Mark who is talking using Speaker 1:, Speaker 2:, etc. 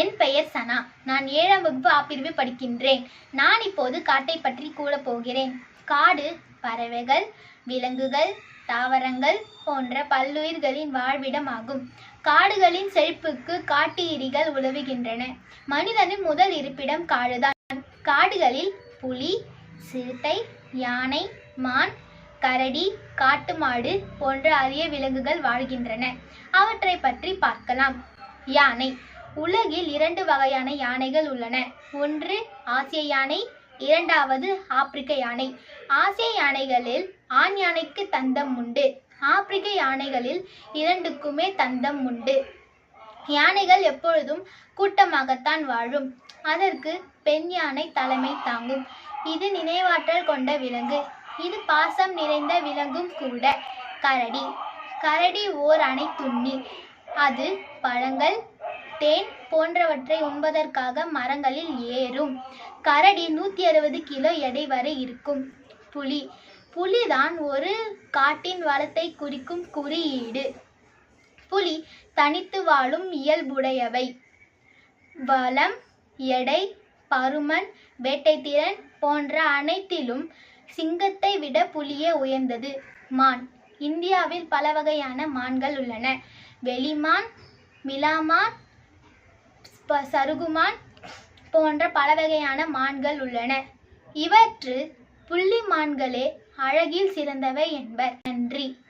Speaker 1: என் பெயர் சனா. நான் ஏழாம் வகுப்பு ஆப்பிரிவு படிக்கின்றேன். நான் இப்போது காட்டை பற்றி கூறப் போகிறேன். காடு பறவைகள் விலங்குகள் தாவரங்கள் போன்ற பல்லுயிர்களின் வாழ்விடமாகும் காடுகளின் செழிப்புக்கு காட்டு எரிகள் உதவுகின்றன. மனிதனின் முதல் இருப்பிடம் காடுதான். காடுகளில் புலி சிறுத்தை யானை மான் கரடி காட்டு மாடு போன்ற அரிய விலங்குகள் வாழ்கின்றன. அவற்றை பற்றி பார்க்கலாம். யானை. உலகில் இரண்டு வகையான யானைகள் உள்ளன. ஒன்று ஆசிய யானை இரண்டாவது ஆப்பிரிக்க யானை. ஆசிய யானைகளில் ஆண் யானைக்கு தந்தம் உண்டு. ஆப்பிரிக்க யானைகளில் இரண்டுக்குமே தந்தம் உண்டு. யானைகள் எப்பொழுதும் கூட்டமாகத்தான் வாழும். அதற்கு பெண் யானை தலைமை தாங்கும். இது நினைவாற்றல் கொண்ட விலங்கு. இது பாசம் நிறைந்த விலங்கும் கூட. கரடி. கரடி ஓர் அணை துண்ணி அது பழங்கள் தேன் போன்றவற்றை உண்பதற்காக மரங்களில் ஏறும். கரடி நூற்றி அறுபது கிலோ எடை வரை இருக்கும். புலி. புலிதான் ஒரு காட்டின் வளத்தை குறிக்கும் குறியீடு. புலி தனித்து வாழும் இயல்புடையவை. வளம் எடை பருமன் வேட்டைத்திறன் போன்ற அனைத்திலும் சிங்கத்தை விட புலியே உயர்ந்தது. மான். இந்தியாவில் பல வகையான மான்கள் உள்ளன. வெளிமான் மிலாமான் சருகுமான் போன்ற பல வகையான மான்கள் உள்ளன. இவற்றில் புள்ளி மான்களே அழகில் சிறந்தவை என்பர். நன்றி.